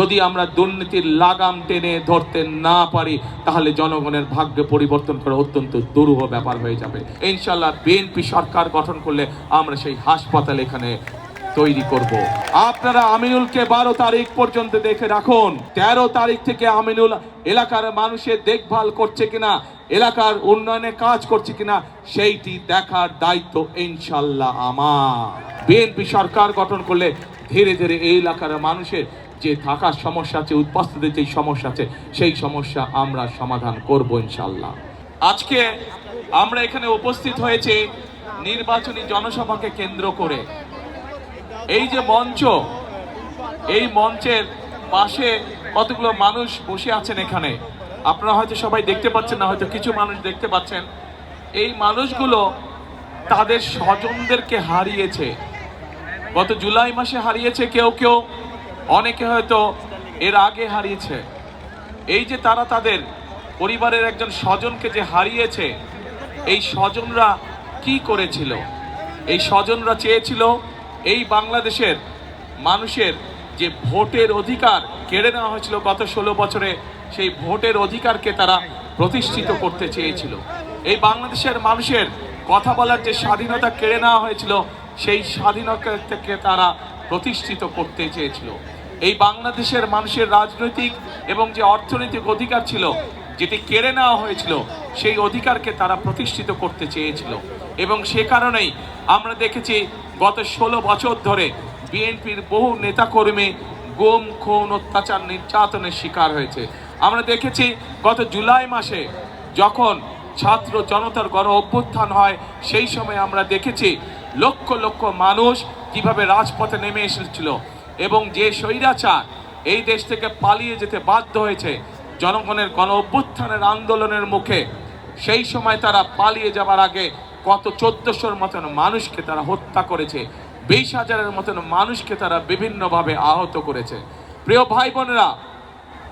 যদি আমরা দুর্নীতির লাগাম টেনে ধরতে না পারি, তাহলে জনগণের ভাগ্য পরিবর্তন করা অত্যন্ত দুরূহ ব্যাপার হয়ে যাবে। ইনশাল্লাহ বিএনপি সরকার গঠন করলে আমরা সেই হাসপাতাল এখানে তৈরি করব। আপনারা আমিনুলকে বারো তারিখ পর্যন্ত দেখে রাখুন। তেরো তারিখ থেকে আমিনুল এলাকার মানুষের দেখভাল করছে কিনা, এলাকার উন্নয়নে কাজ করছে কিনা, সেইটি দেখার দায়িত্ব ইনশাল্লাহ আমার। বিএনপি সরকার গঠন করলে ধীরে ধীরে এই এলাকার মানুষের যে থাকার সমস্যা আছে উপস্থিতির যে সমস্যা আছে, সেই সমস্যা আমরা সমাধান করব ইনশাল্লাহ আজকে আমরা এখানে উপস্থিত হয়েছে নির্বাচনী জনসভাকে কেন্দ্র করে। এই যে মঞ্চ, এই মঞ্চের পাশে কতগুলো মানুষ বসে আছেন এখানে? আপনারা হয়তো সবাই দেখতে পাচ্ছেন না, হয়তো কিছু মানুষ দেখতে পাচ্ছেন। এই মানুষগুলো তাদের স্বজনদেরকে হারিয়েছে। গত জুলাই মাসে হারিয়েছে কেউ কেউ অনেকে হয়তো এর আগে হারিয়েছে। এই যে তারা তাদের পরিবারের একজন স্বজনকে যে হারিয়েছে, এই স্বজনরা কি করেছিল? এই স্বজনরা চেয়েছিল এই বাংলাদেশের মানুষের যে ভোটের অধিকার কেড়ে নেওয়া হয়েছিল গত ষোলো বছরে, সেই ভোটের অধিকারকে তারা প্রতিষ্ঠিত করতে চেয়েছিল। এই বাংলাদেশের মানুষের কথা বলার যে স্বাধীনতা কেড়ে নেওয়া হয়েছিল, সেই স্বাধীনতা থেকে তারা প্রতিষ্ঠিত করতে চেয়েছিল। এই বাংলাদেশের মানুষের রাজনৈতিক এবং যে অর্থনৈতিক অধিকার ছিল, যেটি কেড়ে নেওয়া হয়েছিল, সেই অধিকারকে তারা প্রতিষ্ঠিত করতে চেয়েছিল। এবং সে কারণেই আমরা দেখেছি, গত ষোলো বছর ধরে বিএনপির বহু নেতাকর্মী গোম, খুন, অত্যাচার, নির্যাতনের শিকার হয়েছে। আমরা দেখেছি, গত জুলাই মাসে যখন ছাত্র জনতার গণ অভ্যুত্থান হয়, সেই সময় আমরা দেখেছি, লক্ষ লক্ষ মানুষ কীভাবে রাজপথে নেমে এসেছিল। এবং যে স্বৈরাচার এই দেশ থেকে পালিয়ে যেতে বাধ্য হয়েছে জনগণের গণ অভ্যুত্থানের আন্দোলনের মুখে, সেই সময় তারা পালিয়ে যাবার আগে কত চোদ্দশোর মতন মানুষকে তারা হত্যা করেছে, বিশ হাজারের মতন মানুষকে তারা বিভিন্নভাবে আহত করেছে। প্রিয় ভাই বোনেরা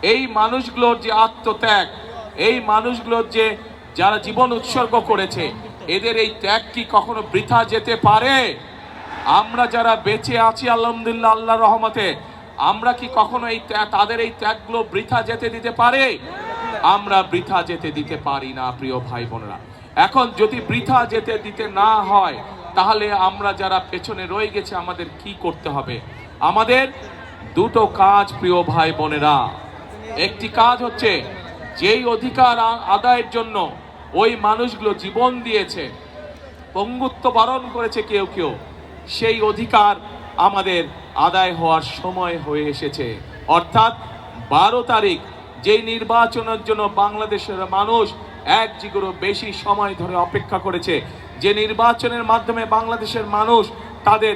এই মানুষগুলোর যে আত্মত্যাগ, এই মানুষগুলোর যে যারা জীবন উৎসর্গ করেছে, এদের এই ত্যাগ কি কখনো বৃথা যেতে পারে? আমরা যারা বেঁচে আছি, আলহামদুলিল্লাহ আল্লাহ রহমতে, আমরা কি কখনো এই তাদের এই ত্যাগগুলো বৃথা যেতে দিতে পারে? আমরা বৃথা যেতে দিতে পারি না, প্রিয় ভাই বোনেরা। এখন যদি বৃথা যেতে দিতে না হয়, তাহলে আমরা যারা পেছনে রয়ে গেছে, আমাদের কি করতে হবে? আমাদের দুটো কাজ, প্রিয় ভাই বোনেরা। একটি কাজ হচ্ছে, যেই অধিকার আদায়ের জন্য ওই মানুষগুলো জীবন দিয়েছে, পঙ্গুত্ব বারণ করেছে কেউ কেউ সেই অধিকার আমাদের আদায় হওয়ার সময় হয়ে এসেছে। অর্থাৎ বারো তারিখ যেই নির্বাচনের জন্য বাংলাদেশের মানুষ এক জিগুরো বেশি সময় ধরে অপেক্ষা করেছে, যে নির্বাচনের মাধ্যমে বাংলাদেশের মানুষ তাদের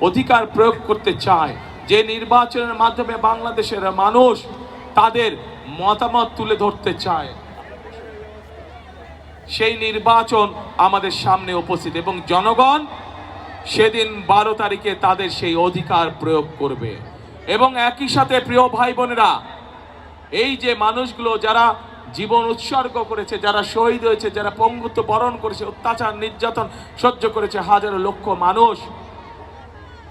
অধিকার প্রয়োগ করতে চায়, যে নির্বাচনের মাধ্যমে বাংলাদেশের মানুষ তাদের মতামত তুলে ধরতে চায়, সেই নির্বাচন আমাদের সামনে উপস্থিত। এবং জনগণ সেদিন বারো তারিখে তাদের সেই অধিকার প্রয়োগ করবে। এবং একই সাথে প্রিয় ভাই বোনেরা এই যে মানুষগুলো যারা জীবন উৎসর্গ করেছে, যারা শহীদ হয়েছে, যারা পঙ্গুত্ব বরণ করেছে, অত্যাচার, নির্যাতন সহ্য করেছে, হাজারো লক্ষ মানুষ,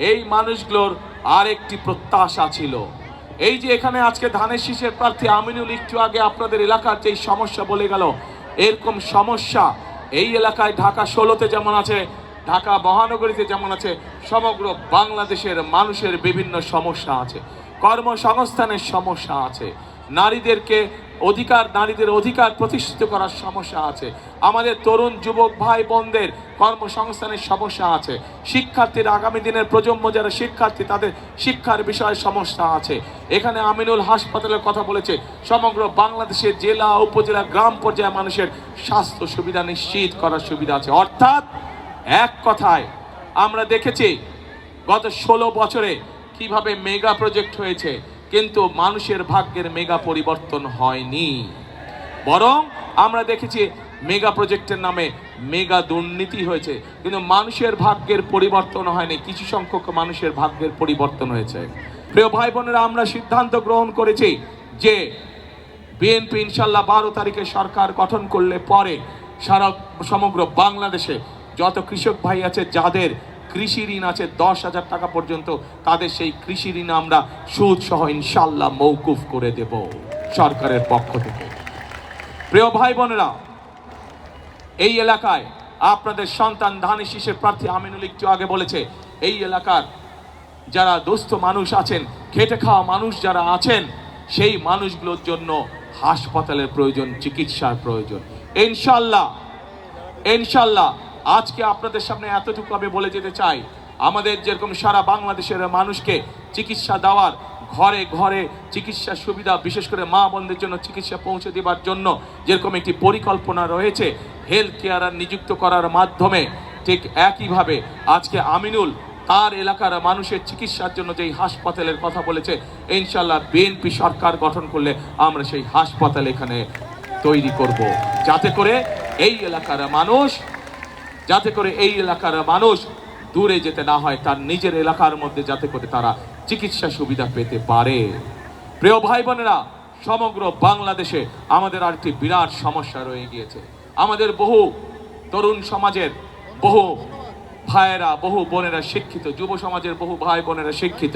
এই মানুষগুলোর আরেকটি প্রত্যাশা ছিল। এই যে এখানে আজকে ধানের শীষের প্রার্থী আমিনুল, একটু আগে আপনাদের এলাকার যেই সমস্যা বলে গেল, এরকম সমস্যা এই এলাকায় ঢাকা ষোলোতে যেমন আছে ঢাকা মহানগরীতে যেমন আছে, সমগ্র বাংলাদেশের মানুষের বিভিন্ন সমস্যা আছে, কর্মসংস্থানের সমস্যা আছে, নারীদেরকে অধিকার, নারীদের অধিকার প্রতিষ্ঠিত করার সমস্যা আছে, আমাদের তরুণ যুবক ভাই বোনদের কর্মসংস্থানের সমস্যা আছে, শিক্ষার্থীর আগামী দিনের প্রজন্ম যারা শিক্ষার্থী, তাদের শিক্ষার বিষয়ে সমস্যা আছে। এখানে আমিনুল হাসপাতালের কথা বলেছে, সমগ্র বাংলাদেশের জেলা, উপজেলা, গ্রাম পর্যায়ে মানুষের স্বাস্থ্য সুবিধা নিশ্চিত করার সুবিধা আছে। অর্থাৎ এক কথায় আমরা দেখেছি গত ষোলো বছরে কীভাবে মেগা প্রজেক্ট হয়েছে, কিন্তু মানুষের ভাগ্যের মেগা পরিবর্তন হয়নি। বরং আমরা দেখেছি মেগা প্রজেক্টের নামে মেগা দুর্নীতি হয়েছে, কিন্তু মানুষের ভাগ্যের পরিবর্তন হয়নি, কিছু সংখ্যক মানুষের ভাগ্যের পরিবর্তন হয়েছে। প্রিয় ভাই বোনেরা আমরা সিদ্ধান্ত গ্রহণ করেছি যে বিএনপি ইনশাল্লাহ বারো তারিখে সরকার গঠন করলে পরে সারা সমগ্র বাংলাদেশে যত কৃষক ভাই আছে, যাদের কৃষি ঋণ আছে, দশ হাজার টাকা পর্যন্ত, তাদের সেই কৃষি ঋণ আমরা সুদ সহ ইনশাল্লাহ মৌকুফ করে দেব সরকারের পক্ষ থেকে। প্রিয় ভাই বোনেরা, এই এলাকায় আপনাদের সন্তান ধানের শীষের প্রার্থী আমিনুল একটু আগে বলেছে, এই এলাকার যারা দুস্থ মানুষ আছেন, খেটে খাওয়া মানুষ যারা আছেন, সেই মানুষগুলোর জন্য হাসপাতালের প্রয়োজন, চিকিৎসার প্রয়োজন। ইনশাল্লাহ ইনশাল্লাহ আজকে আপনাদের সামনে এতটুকু আমি বলে যেতে চাই, আমাদের যেরকম সারা বাংলাদেশের মানুষকে চিকিৎসা দেওয়ার ঘরে ঘরে চিকিৎসা সুবিধা, বিশেষ করে মা বোনদের জন্য চিকিৎসা পৌঁছে দেবার জন্য যেরকম একটি পরিকল্পনা রয়েছে হেলথ কেয়ারার নিযুক্ত করার মাধ্যমে, ঠিক একইভাবে আজকে আমিনুল তার এলাকার মানুষের চিকিৎসার জন্য যেই হাসপাতালের কথা বলেছে ইনশাল্লাহ বিএনপি সরকার গঠন করলে আমরা সেই হাসপাতাল এখানে তৈরি করব। যাতে করে এই এলাকার মানুষ যাতে করে এই এলাকার মানুষ দূরে যেতে না হয়, তার নিজের এলাকার মধ্যে যাতে করে তারা চিকিৎসা সুবিধা পেতে পারে। প্রিয় ভাই বোনেরা সমগ্র বাংলাদেশে আমাদের আর একটি বিরাট সমস্যা রয়ে গিয়েছে। আমাদের বহু তরুণ সমাজের বহু ভাইয়েরা, বহু বোনেরা শিক্ষিত, যুব সমাজের বহু ভাই বোনেরা শিক্ষিত,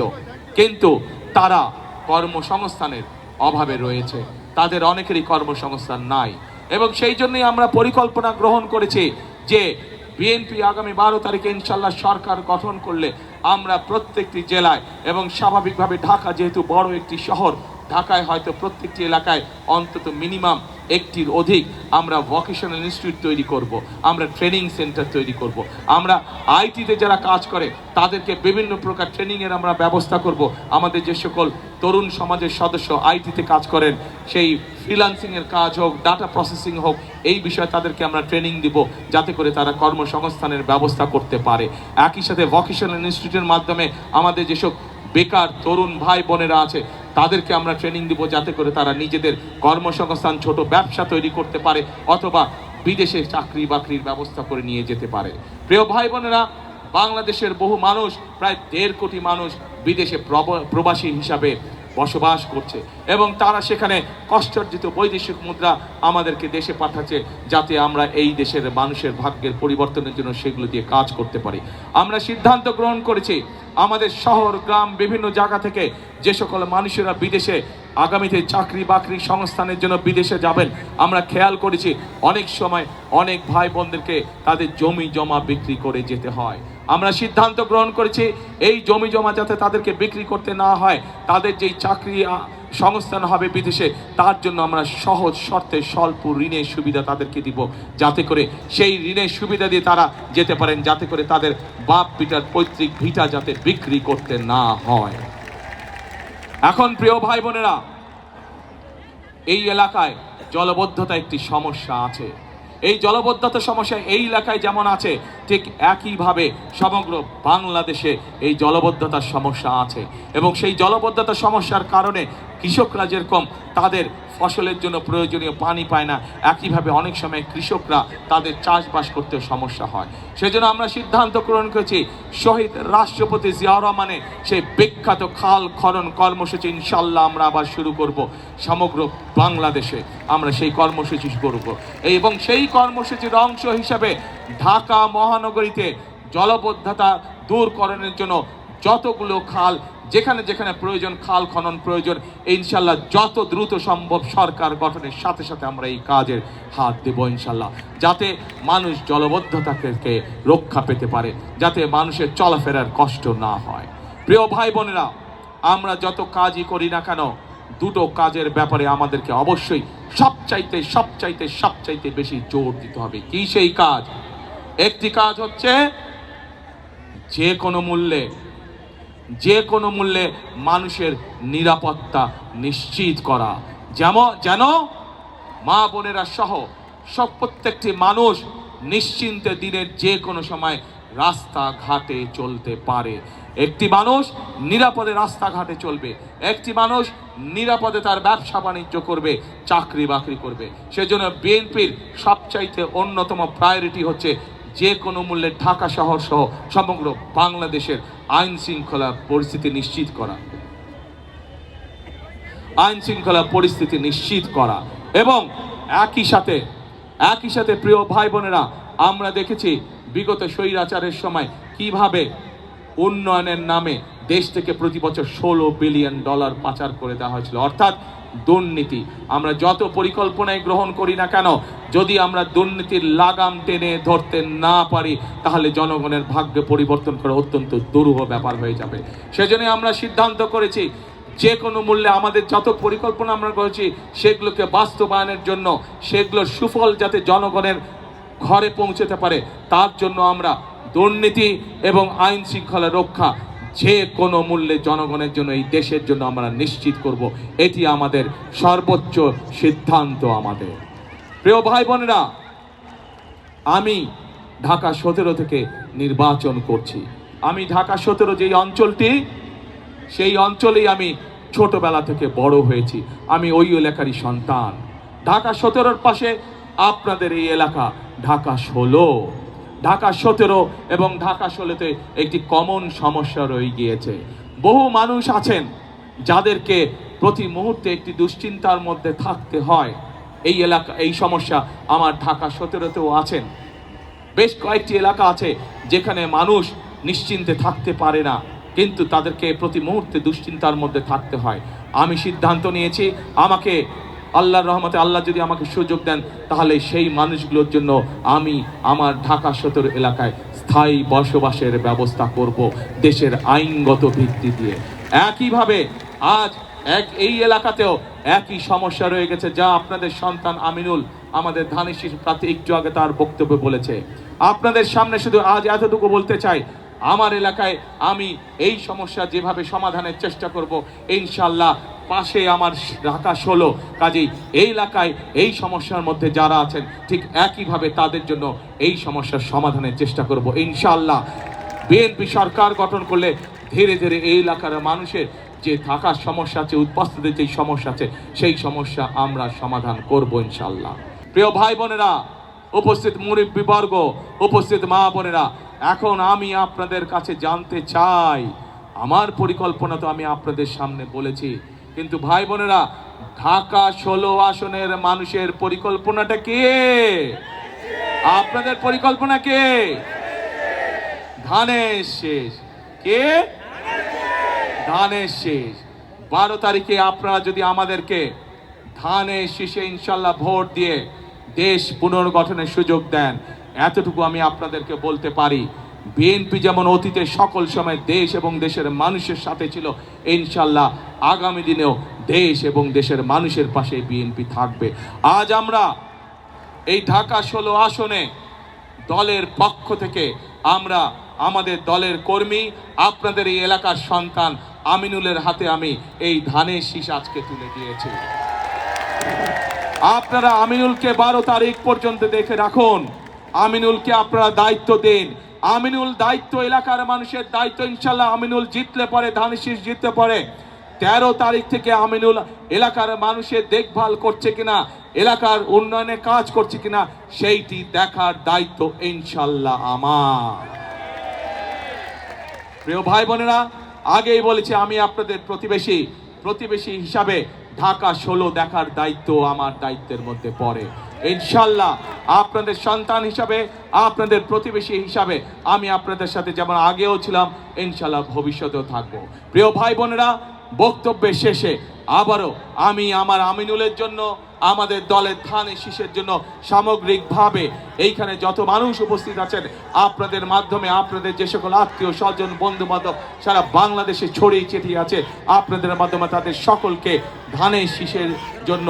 কিন্তু তারা কর্মসংস্থানের অভাবে রয়েছে। তাদের অনেকেরই কর্মসংস্থান নাই। এবং সেই জন্যই আমরা পরিকল্পনা গ্রহণ করেছি যে বিএনপি আগামী বারো তারিখে ইনশাল্লাহ সরকার গঠন করলে আমরা প্রত্যেকটি জেলায় এবং স্বাভাবিকভাবে ঢাকা যেহেতু বড় একটি শহর, ঢাকায় হয়তো প্রত্যেকটি এলাকায় অন্তত মিনিমাম একটির অধিক আমরা ভোকেশনাল ইনস্টিটিউট তৈরি করব। আমরা ট্রেনিং সেন্টার তৈরি করব। আমরা আইটিতে যারা কাজ করে, তাদেরকে বিভিন্ন প্রকার ট্রেনিংয়ের আমরা ব্যবস্থা করব। আমাদের যে সকল তরুণ সমাজের সদস্য আইটিতে কাজ করেন, সেই ফ্রিলান্সিংয়ের কাজ হোক ডাটা প্রসেসিং হোক, এই বিষয়ে তাদেরকে আমরা ট্রেনিং দিব, যাতে করে তারা কর্মসংস্থানের ব্যবস্থা করতে পারে একই সাথে ভোকেশনাল ইনস্টিটিউটের মাধ্যমে আমাদের যেসব বেকার তরুণ ভাই বোনেরা আছে তাদেরকে আমরা ট্রেনিং দিব যাতে করে তারা নিজেদের কর্মসংস্থান, ছোট ব্যবসা তৈরি করতে পারে অথবা বিদেশে চাকরি বাকরির ব্যবস্থা করে নিয়ে যেতে পারে। প্রিয় ভাই বোনেরা, বাংলাদেশের বহু মানুষ, প্রায় দেড় কোটি মানুষ বিদেশে প্রব- প্রবাসী হিসাবে বসবাস করছে। এবং তারা সেখানে কষ্টার্জিত বৈদেশিক মুদ্রা আমাদেরকে দেশে পাঠাচ্ছে যাতে আমরা এই দেশের মানুষের ভাগ্যের পরিবর্তনের জন্য সেগুলো দিয়ে কাজ করতে পারি। আমরা সিদ্ধান্ত গ্রহণ করেছি, আমাদের শহর, গ্রাম, বিভিন্ন জায়গা থেকে যে সকল মানুষেরা বিদেশে আগামীতে চাকরি বাকরি সংস্থানের জন্য বিদেশে যাবেন, আমরা খেয়াল করেছি অনেক সময় অনেক ভাই বোনদেরকে তাদের জমি জমা বিক্রি করে যেতে হয়। আমরা সিদ্ধান্ত গ্রহণ করেছি, এই জমি জমা যাতে তাদেরকে বিক্রি করতে না হয়, তাদের যেই চাকরি সংস্থান হবে বিদেশে, তার জন্য আমরা সহজ শর্তে স্বল্প ঋণের সুবিধা তাদেরকে দিব, যাতে করে সেই ঋণের সুবিধা দিয়ে তারা যেতে পারেন, যাতে করে তাদের বাপ পিতার পৈতৃক ভিটা যাতে বিক্রি করতে না হয়। এখন প্রিয় ভাই বোনেরা, এই এলাকায় জলবদ্ধতা একটি সমস্যা আছে। এই জলবদ্ধতা সমস্যা এই এলাকায় যেমন আছে, ঠিক একইভাবে সমগ্র বাংলাদেশে এই জলবদ্ধতার সমস্যা আছে। এবং সেই জলবদ্ধতা সমস্যার কারণে কৃষকরা যেরকম তাদের ফসলের জন্য প্রয়োজনীয় পানি পায় না। একইভাবে অনেক সময় কৃষকরা তাদের চাষবাস করতে সমস্যা হয়। সেজন্য আমরা সিদ্ধান্ত গ্রহণ করেছি, শহীদ রাষ্ট্রপতি জিয়াউর রহমানের সেই বিখ্যাত খাল খনন কর্মসূচি ইনশাল্লাহ আমরা আবার শুরু করব সমগ্র বাংলাদেশে। আমরা সেই কর্মসূচি করব। এবং সেই কর্মসূচির অংশ হিসাবে ঢাকা মহানগরীতে জলবদ্ধতা দূরকরণের জন্য যতগুলো খাল যেখানে যেখানে প্রয়োজন, খাল খনন প্রয়োজন, ইনশাল্লাহ যত দ্রুত সম্ভব সরকার গঠনের সাথে সাথে আমরা এই কাজের হাত দেব, ইনশাল্লাহ। যাতে মানুষ জলবদ্ধতা থেকে রক্ষা পেতে পারে, যাতে মানুষের চলাফেরার কষ্ট না হয়। প্রিয় ভাই বোনেরা, আমরা যত কাজই করি না কেন, দুটো কাজের ব্যাপারে আমাদেরকে অবশ্যই সবচাইতে সবচাইতে সবচাইতে বেশি জোর দিতে হবে। কি সেই কাজ? একটি কাজ হচ্ছে যে কোনো মূল্যে যে কোনো মূল্যে মানুষের নিরাপত্তা নিশ্চিত করা। যেমন, যেন মা বোনেরা সহ সব প্রত্যেকটি মানুষ নিশ্চিন্তে দিনের যে কোনো সময় রাস্তাঘাটে চলতে পারে। একটি মানুষ নিরাপদে রাস্তাঘাটে চলবে। একটি মানুষ নিরাপদে তার ব্যবসা বাণিজ্য করবে চাকরি বাকরি করবে। সেজন্য বিএনপির সবচাইতে অন্যতম প্রায়োরিটি হচ্ছে যে কোনো মূল্যে ঢাকা শহর সহ সমগ্র বাংলাদেশের আইন শৃঙ্খলা পরিস্থিতি নিশ্চিত করা। আইন শৃঙ্খলা পরিস্থিতি নিশ্চিত করা। এবং একই সাথে একই সাথে প্রিয় ভাই বোনেরা আমরা দেখেছি বিগত স্বৈরাচারের সময় কীভাবে উন্নয়নের নামে দেশ থেকে প্রতি বছর ষোলো বিলিয়ন ডলার পাচার করে দেওয়া হয়েছিল। অর্থাৎ দুর্নীতি। আমরা যত পরিকল্পনায় গ্রহণ করি না কেন, যদি আমরা দুর্নীতির লাগাম টেনে ধরতে না পারি, তাহলে জনগণের ভাগ্য পরিবর্তন করা অত্যন্ত দুরূহ ব্যাপার হয়ে যাবে। সেজন্য আমরা সিদ্ধান্ত করেছি, যে কোনো মূল্যে আমাদের যত পরিকল্পনা আমরা করেছি, সেগুলোকে বাস্তবায়নের জন্য, সেগুলোর সুফল যাতে জনগণের ঘরে পৌঁছতে পারে, তার জন্য আমরা দুর্নীতি এবং আইন শৃঙ্খলা রক্ষা যে কোনো মূল্যে জনগণের জন্য, এই দেশের জন্য আমরা নিশ্চিত করব, এটি আমাদের সর্বোচ্চ সিদ্ধান্ত আমাদের। প্রিয় ভাই বোনেরা, আমি ঢাকা সতেরো থেকে নির্বাচন করছি। আমি ঢাকা সতেরো যেই অঞ্চলটি, সেই অঞ্চলেই আমি ছোটবেলা থেকে বড় হয়েছি। আমি ওই এলাকারই সন্তান। ঢাকা সতেরোর পাশে আপনাদের এই এলাকা, ঢাকা ষোলো। ঢাকা সতেরো এবং ঢাকা ষোলোতে একটি কমন সমস্যা রয়ে গিয়েছে। বহু মানুষ আছেন যাদেরকে প্রতি মুহূর্তে একটি দুশ্চিন্তার মধ্যে থাকতে হয়। এই এলাকা, এই সমস্যা আমার ঢাকা সতেরোতেও আছেন। বেশ কয়েকটি এলাকা আছে যেখানে মানুষ নিশ্চিন্তে থাকতে পারে না, কিন্তু তাদেরকে প্রতি মুহূর্তে দুশ্চিন্তার মধ্যে থাকতে হয়। আমি সিদ্ধান্ত নিয়েছি, আমাকে আল্লাহর রহমতে আল্লাহ যদি আমাকে সুযোগ দেন, তাহলে সেই মানুষগুলোর জন্য আমি আমার ঢাকা সদর এলাকায় স্থায়ী বসবাসের ব্যবস্থা করব দেশের আইনগত ভিত্তি দিয়ে। একইভাবে আজ এক, এই এলাকাতেও একই সমস্যা রয়ে গেছে, যা আপনাদের সন্তান আমিনুল, আমাদের ধানের শিশু প্রার্থী একটু আগে তার বক্তব্য বলেছে। আপনাদের সামনে শুধু আজ এতটুকু বলতে চাই আমার এলাকায় আমি এই সমস্যা যেভাবে সমাধানের চেষ্টা করব ইনশাল্লাহ পাশে আমার ঢাকা ষোলো। কাজেই এই এলাকায় এই সমস্যার মধ্যে যারা আছেন, ঠিক একইভাবে তাদের জন্য এই সমস্যার সমাধানের চেষ্টা করব ইনশাল্লাহ বিএনপি সরকার গঠন করলে ধীরে ধীরে এই এলাকার মানুষের যে থাকার সমস্যা আছে উপস্থিতির যে সমস্যা আছে, সেই সমস্যা আমরা সমাধান করব ইনশাল্লাহ প্রিয় ভাই বোনেরা, উপস্থিত মুরব্বীবর্গ, উপস্থিত মা বোনেরা এখন আমি আপনাদের কাছে জানতে চাই। আমার পরিকল্পনা তো আমি আপনাদের সামনে বলেছি। কিন্তু ভাই বোনেরা, ঢাকা ষোলো আসনের মানুষের পরিকল্পনাটা কে? আপনাদের পরিকল্পনা কে? ধানের শেষ। কে? ধানের শেষ। বারো তারিখে আপনারা যদি আমাদেরকে ধানের শীষে ইনশাল্লাহ ভোট দিয়ে দেশ পুনর্গঠনের সুযোগ দেন এতটুকু আমি আপনাদেরকে বলতে পারি বিএনপি যেমন অতীতে সকল সময় দেশ এবং দেশের মানুষের সাথে ছিল, ইনশাল্লাহ আগামী দিনেও দেশ এবং দেশের মানুষের পাশে বিএনপি থাকবে। আজ আমরা এই ঢাকা ষোলো আসনে দলের পক্ষ থেকে আমরা আমাদের দলের কর্মী, আপনাদের এই এলাকার সন্তান আমিনুলের হাতে আমি এই ধানের শীষ আজকে তুলে দিয়েছি। আপনারা আমিনুলকে বারো তারিখ পর্যন্ত দেখে রাখুন। আমিনুলকে আপনারা দায়িত্ব দিন। আমিনুল দায়িত্ব এলাকার মানুষের দায়িত্ব ইনশাল্লাহ আমিনুল জিতলে পরে ধানের শীষ জিততে পারে, তেরো তারিখ থেকে আমিনুল এলাকার মানুষের দেখভাল করছে কিনা, এলাকার উন্নয়নে কাজ করছে কিনা, সেইটি দেখার দায়িত্ব ইনশাল্লাহ আমার। প্রিয় ভাই বোনেরা, আগেই বলেছি আমি আপনাদের প্রতিবেশী প্রতিবেশী হিসাবে ঢাকা ষোলো দেখার দায়িত্ব আমার দায়িত্বের মধ্যে পড়ে। ইনশাল্লাহ আপনাদের সন্তান হিসাবে, আপনাদের প্রতিবেশী হিসাবে আমি আপনাদের সাথে যেমন আগেও ছিলাম ইনশাল্লাহ ভবিষ্যতেও থাকব। প্রিয় ভাই বোনেরা, বক্তব্যের শেষে আবারও আমি আমার আমিনুলের জন্য, আমাদের দলের ধানের শীষের জন্য সামগ্রিকভাবে এইখানে যত মানুষ উপস্থিত আছেন, আপনাদের মাধ্যমে আপনাদের যে সকল আত্মীয় স্বজন বন্ধু বান্ধব সারা বাংলাদেশে ছড়িয়ে ছিটিয়ে আছে, আপনাদের মাধ্যমে তাদের সকলকে ধানের শীষের জন্য